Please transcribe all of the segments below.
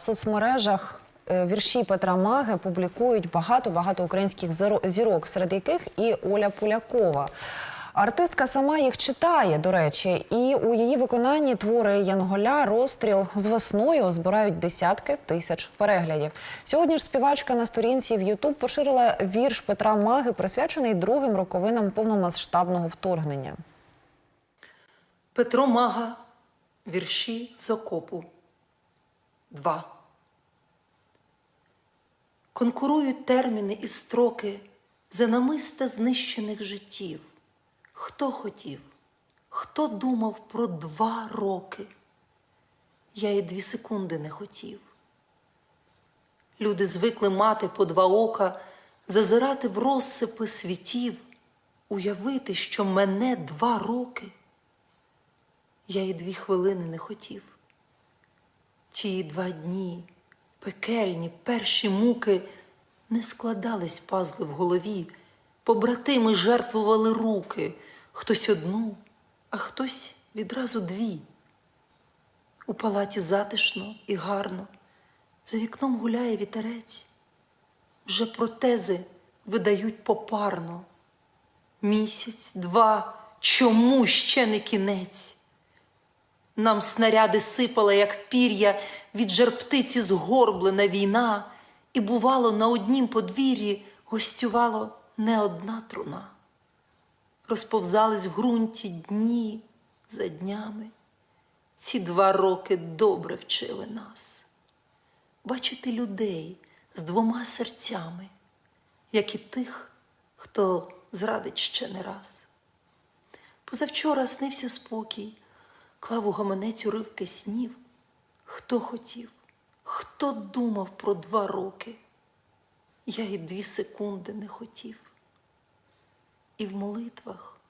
В соцмережах е, вірші Петра Маги публікують багато-багато українських зірок, серед яких і Оля Полякова. Артистка сама їх читає, до речі, і у її виконанні твори Янголя, розстріл з весною збирають десятки тисяч переглядів. Сьогодні ж співачка на сторінці в Ютуб поширила вірш Петра Маги, присвячений другим роковинам повномасштабного вторгнення. Петро Мага, вірші з окопу. 2. Конкурують терміни і строки за намисте знищених життів. Хто хотів, хто думав про два роки? Я і дві секунди не хотів. Люди звикли мати по два ока, зазирати в розсипи світів, уявити, що мене два роки. Я і дві хвилини не хотів. Ті два дні, пекельні, перші муки, не складались пазли в голові, побратими жертвували руки, хтось одну, а хтось відразу дві. У палаті затишно і гарно, за вікном гуляє вітерець, вже протези видають попарно. Місяць, два, чому ще не кінець? Нам снаряди сипала, як пір'я від жарптиці згорблена війна, і, бувало, на однім подвір'ї гостювало не одна труна. Розповзались в ґрунті дні за днями. Ці два роки добре вчили нас. Бачити людей з двома серцями, як і тих, хто зрадить ще не раз. Позавчора снився спокій, клав у гаманець уривки снів. Хто хотів, хто думав про два роки? Я і дві секунди не хотів. І в молитвах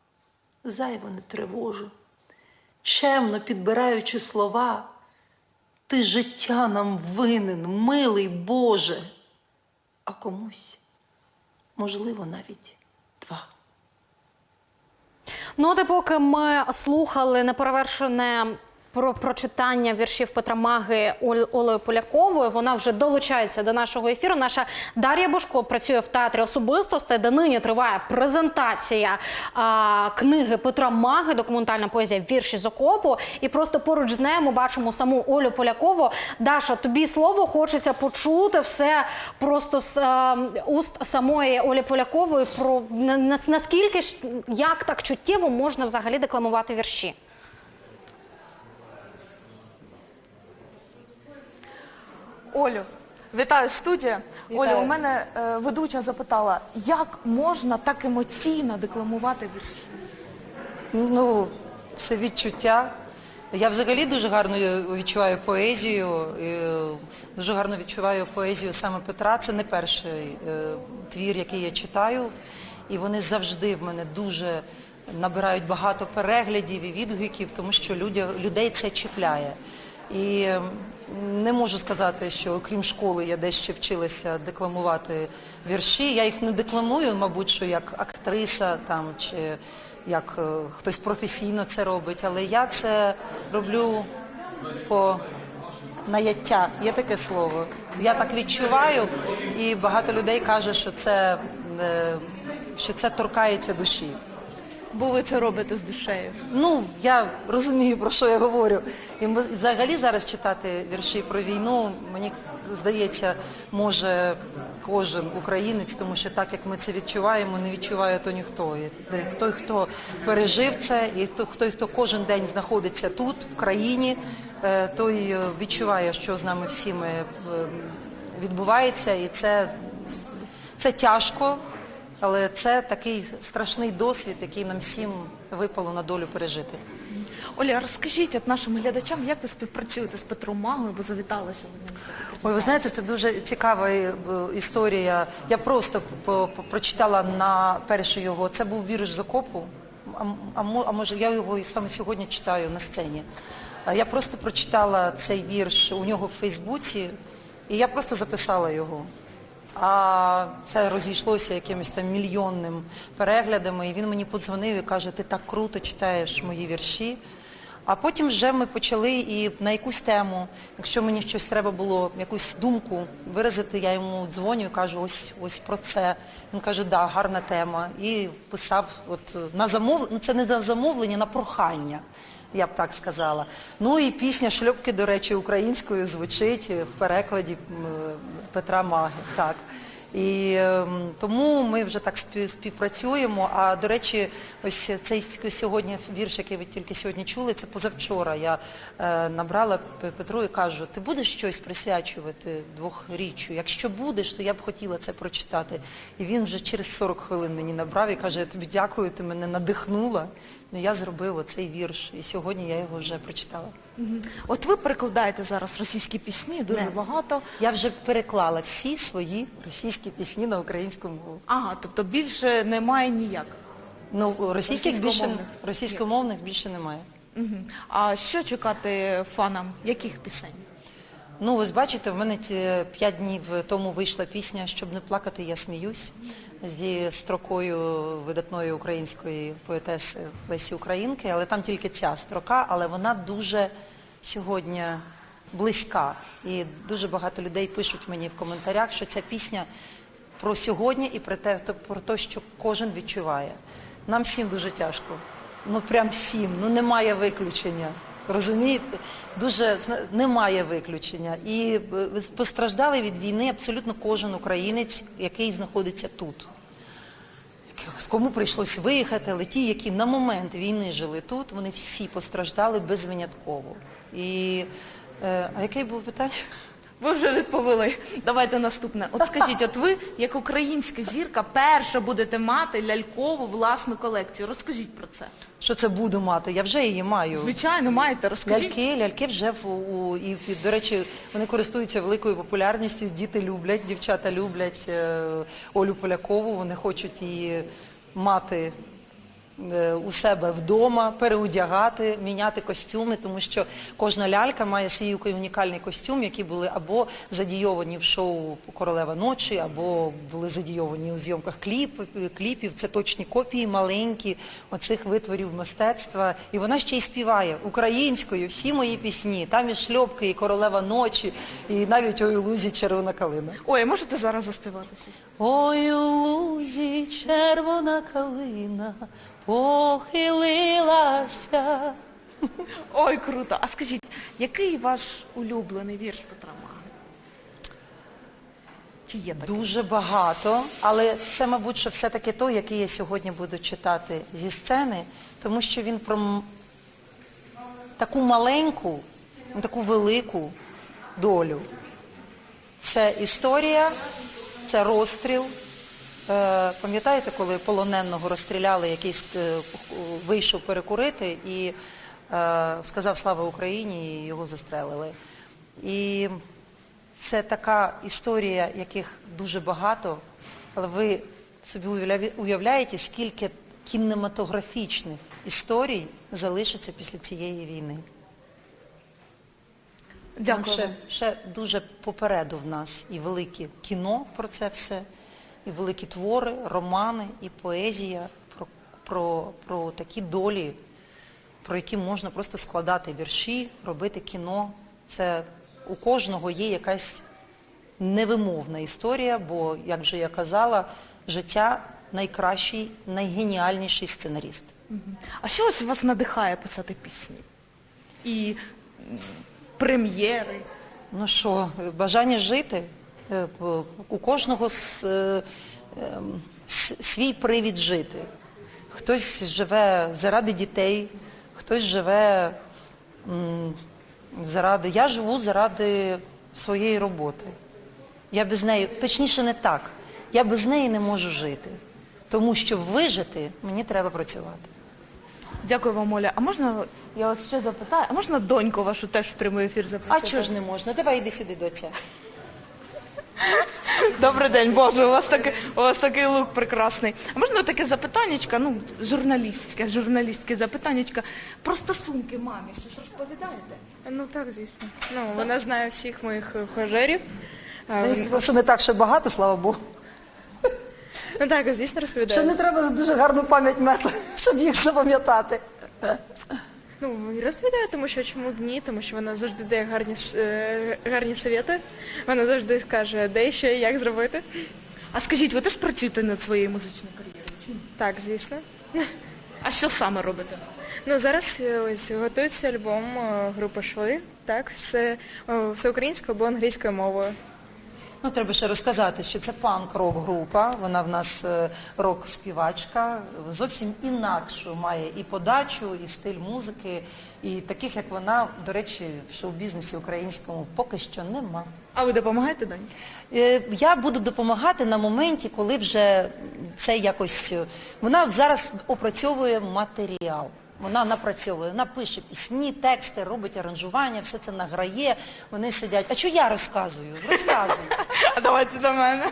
зайво не тривожу, чемно підбираючи слова, ти життя нам винен, милий Боже, а комусь, можливо, навіть два. Ну, от і поки ми слухали неперевершене про прочитання віршів Петра Маги Олею Поляковою, вона вже долучається до нашого ефіру. Наша Дар'я Бошко працює в театрі особистостей, де нині триває презентація а, книги Петра Маги, документальна поезія Вірші з окопу. І просто поруч з нею ми бачимо саму Олю Полякову. Даша, тобі слово хочеться почути все просто з е, уст самої Олі Полякової про на- на- наскільки ж як так чуттєво можна взагалі декламувати вірші. Олю, вітаю студія. Вітаю. Оля, у мене е, ведуча запитала, як можна так емоційно декламувати вірші? Ну, це відчуття. Я взагалі дуже гарно відчуваю поезію, і, е, дуже гарно відчуваю поезію саме Петра. Це не перший е, твір, який я читаю. І вони завжди в мене дуже набирають багато переглядів і відгуків, тому що людей це чіпляє. І не можу сказати, що окрім школи я десь ще вчилася декламувати вірші. Я їх не декламую, мабуть, що як актриса там чи як е, хтось професійно це робить, але я це роблю по наяття. Є таке слово. Я так відчуваю, і багато людей каже, що це, е, що це торкається душі. Бо ви це робите з душею. Ну, я розумію, про що я говорю. І взагалі зараз читати вірші про війну, мені здається, може кожен українець, тому що так як ми це відчуваємо, не відчуває то ніхто. І той, хто пережив це, і той, хто, кожен день знаходиться тут, в країні, е, той відчуває, що з нами всіми е, відбувається, і це, це тяжко. Але це такий страшний досвід, який нам всім випало на долю пережити. Оля, розкажіть от нашим глядачам, як ви співпрацюєте з Петром Магою, бо завітали сьогодні. Ой, ви знаєте, це дуже цікава е, історія. Я просто прочитала на перший його. Це був вірш з окопу. А, а, може я його і саме сьогодні читаю на сцені. Я просто прочитала цей вірш у нього в Фейсбуці, і я просто записала його. А це розійшлося якимось там мільйонним переглядами, і він мені подзвонив і каже, ти так круто читаєш мої вірші. А потім вже ми почали і на якусь тему, якщо мені щось треба було, якусь думку виразити, я йому дзвоню і кажу, ось ось про це. Він каже, да, гарна тема. І писав от на замовлення, ну це не на замовлення, на прохання. Я б так сказала. Ну і пісня Шльопки, до речі, українською звучить в перекладі Петра Маги. Так. І ем, тому ми вже так співпрацюємо. А до речі, ось цей сьогодні вірш, який ви тільки сьогодні чули, це позавчора. Я е, набрала Петру і кажу, ти будеш щось присвячувати двохріччю? Якщо будеш, то я б хотіла це прочитати. І він вже через 40 хвилин мені набрав і каже, я тобі дякую, ти мене надихнула. Ну, я зробив оцей вірш, і сьогодні я його вже прочитала. Мгм. От ви перекладаєте зараз російські пісні, дуже Не. багато. Я вже переклала всі свої російські пісні на українську мову. Ага, тобто більше немає ніяк. Ну, російських більше Російськомовних? російськомовних більше немає. Мгм. А що чекати фанам? Яких пісень? Ну, ось бачите, в мене п'ять днів тому вийшла пісня Щоб не плакати, я сміюсь зі строкою видатної української поетеси Лесі Українки, але там тільки ця строка, але вона дуже сьогодні близька. І дуже багато людей пишуть мені в коментарях, що ця пісня про сьогодні і про те, про те, що кожен відчуває. Нам всім дуже тяжко. Ну прям всім, ну немає виключення. Розумієте? Дуже немає виключення. І е, постраждали від війни абсолютно кожен українець, який знаходиться тут. Кому прийшлось виїхати, але ті, які на момент війни жили тут, вони всі постраждали безвинятково. І е, а яке було питання? Ви вже відповіли. Давайте наступне. От скажіть, от ви, як українська зірка, перша будете мати лялькову власну колекцію. Розкажіть про це. Що це буду мати? Я вже її маю. Звичайно, маєте, розкажіть. Ляльки, ляльки вже в, у, і, до речі, вони користуються великою популярністю, діти люблять, дівчата люблять е, Олю Полякову, вони хочуть її мати у себе вдома, переодягати, міняти костюми, тому що кожна лялька має свій унікальний костюм, які були або задійовані в шоу Королева ночі, або були задійовані у зйомках кліп, кліпів. Це точні копії маленькі оцих витворів мистецтва. І вона ще й співає українською всі мої пісні. Там і шльопки, і королева ночі, і навіть ой у лузі червона калина. Ой, можете зараз заспівати? Ой, у лузі червона калина похилилася. Ой, круто. А скажіть, який ваш улюблений вірш Петра Маги? Чи є такий? Дуже багато, але це, мабуть, що все-таки той, який я сьогодні буду читати зі сцени, тому що він про м- таку маленьку, ну, таку велику долю. Це історія, це розстріл. Е, Пам'ятаєте, коли полоненого розстріляли, якийсь е, вийшов перекурити і е, сказав слава Україні, і його застрелили. І це така історія, яких дуже багато, але ви собі уявляєте, скільки кінематографічних історій залишиться після цієї війни. Там Дякую. Ще, ще дуже попереду в нас і велике кіно про це все, і великі твори, романи, і поезія про, про, про такі долі, про які можна просто складати вірші, робити кіно. Це у кожного є якась невимовна історія, бо, як вже я казала, життя найкращий, найгеніальніший сценаріст. А що ось вас надихає писати пісні? І прем'єри? Ну що, бажання жити. Е, У кожного е, ем, свій привід жити. Хтось живе заради дітей, хтось живе заради. Я живу заради своєї роботи. Я без неї, точніше не так. Я без неї не можу жити. Тому що вижити мені треба працювати. Дякую вам, Оля. А можна, я от ще запитаю, а можна доньку вашу теж в прямий ефір А запросити? чого ж не можна? Давай йди сюди, доця. Добрий день, Боже, у вас такий, у вас такий лук прекрасний. А можна таке запитаннячка, ну, журналістське, журналістське запитаннячка про стосунки мамі. Щось розповідаєте? Ну так, звісно. Ну, вона знає всіх моїх е, хожерів. Просто не так ще багато, слава Богу. Ну так, звісно, Ще розповідає. не треба дуже гарну пам'ять мати, щоб їх запам'ятати. Ну, розповідаю, тому що чому б ні, тому що вона завжди дає гарні, е, гарні совєти. Вона завжди скаже, де ще, як зробити. А скажіть, ви теж працюєте над своєю музичною кар'єрою? чи ні? Так, звісно. А що саме робите? Ну, зараз е, ось готується альбом е, групи Шви, так, все, все українською або англійською мовою. Ну, треба ще розказати, що це панк-рок група, вона в нас е, рок-співачка, зовсім інакшу має і подачу, і стиль музики, і таких, як вона, до речі, в шоу-бізнесі українському поки що нема. А ви допомагаєте Дані? Е, Я буду допомагати на моменті, коли вже це якось... е, Вона зараз опрацьовує матеріал. Вона напрацьовує, вона пише пісні, тексти, робить аранжування, все це награє, вони сидять. А що я розказую? Розказую. А давайте до мене.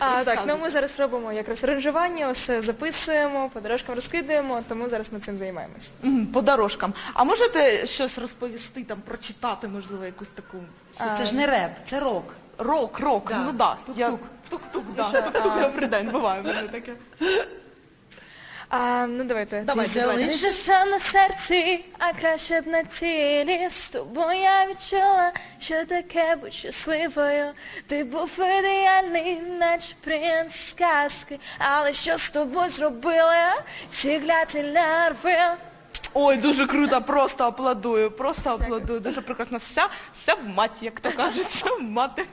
А так, ну ми зараз робимо якраз аранжування, все записуємо, по дорожкам розкидаємо, тому зараз ми цим займаємось. М, По дорожкам. А можете щось розповісти, там, прочитати, можливо, якусь таку Це ж не реп, це рок. рок, рок, Да. ну да. Тук-тук. Я- Тук-тук, да. Тук-тук, добрий день, буває в мене таке. А, ну давайте. Давайте, давайте. залишишся на серці, а краще б на тілі. З тобою я відчула, що таке будь щасливою. Ти був ідеальний, наче принц сказки. Але що з тобою зробили? Ці кляті нерви. Ой, дуже круто, просто аплодую, просто аплодую. Дуже прекрасно. Вся, вся в мать, як то кажуть, в мати.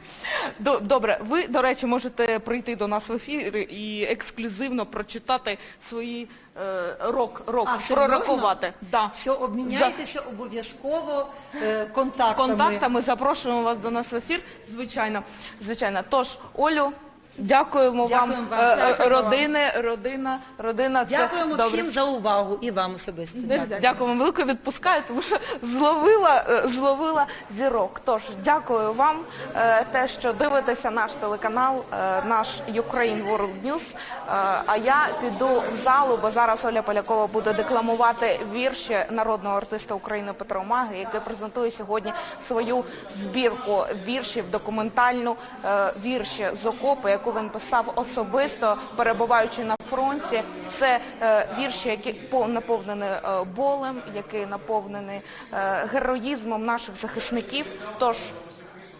До- Добре, ви, до речі, можете прийти до нас в ефір і ексклюзивно прочитати свої е, рок, рок, А, це пророкувати. Да. Все, обміняйтеся обов'язково е, контактами. контактами. Запрошуємо вас до нас в ефір, звичайно. звичайно. Тож, Олю, дякуємо, Дякуємо вам. вам. Е, е, Дякуємо родини, родина, родина. це Дякуємо добре. всім за увагу і вам особисто. Дякую. Дякуємо, велико відпускаю, тому що зловила, е, зловила зірок. Тож дякую вам, е, те, що дивитеся наш телеканал, е, наш Ukraine World News. Е, А я піду в залу, бо зараз Оля Полякова буде декламувати вірші народного артиста України Петра Маги, який презентує сьогодні свою збірку віршів, документальну е, вірші з окопу, яку він писав особисто, перебуваючи на фронті. Це е, вірші, які наповнені е, болем, які наповнені е, героїзмом наших захисників. Тож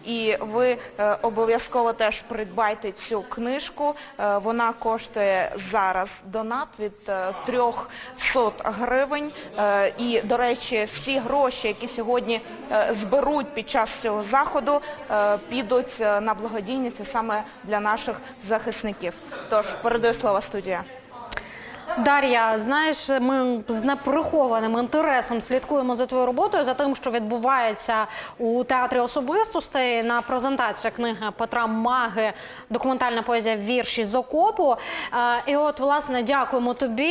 і ви е, обов'язково теж придбайте цю книжку. Е, вона коштує зараз донат від е, 300 гривень. Е, і, до речі, всі гроші, які сьогодні зберуть під час цього заходу, підуть на благодійність саме для наших захисників. Тож передаю слово студія. Дар'я, знаєш, ми з неприхованим інтересом слідкуємо за твоєю роботою, за тим, що відбувається у театрі особистостей на презентації книги Петра Маги, документальна поезія вірші з окопу. Е, І от, власне, дякуємо тобі.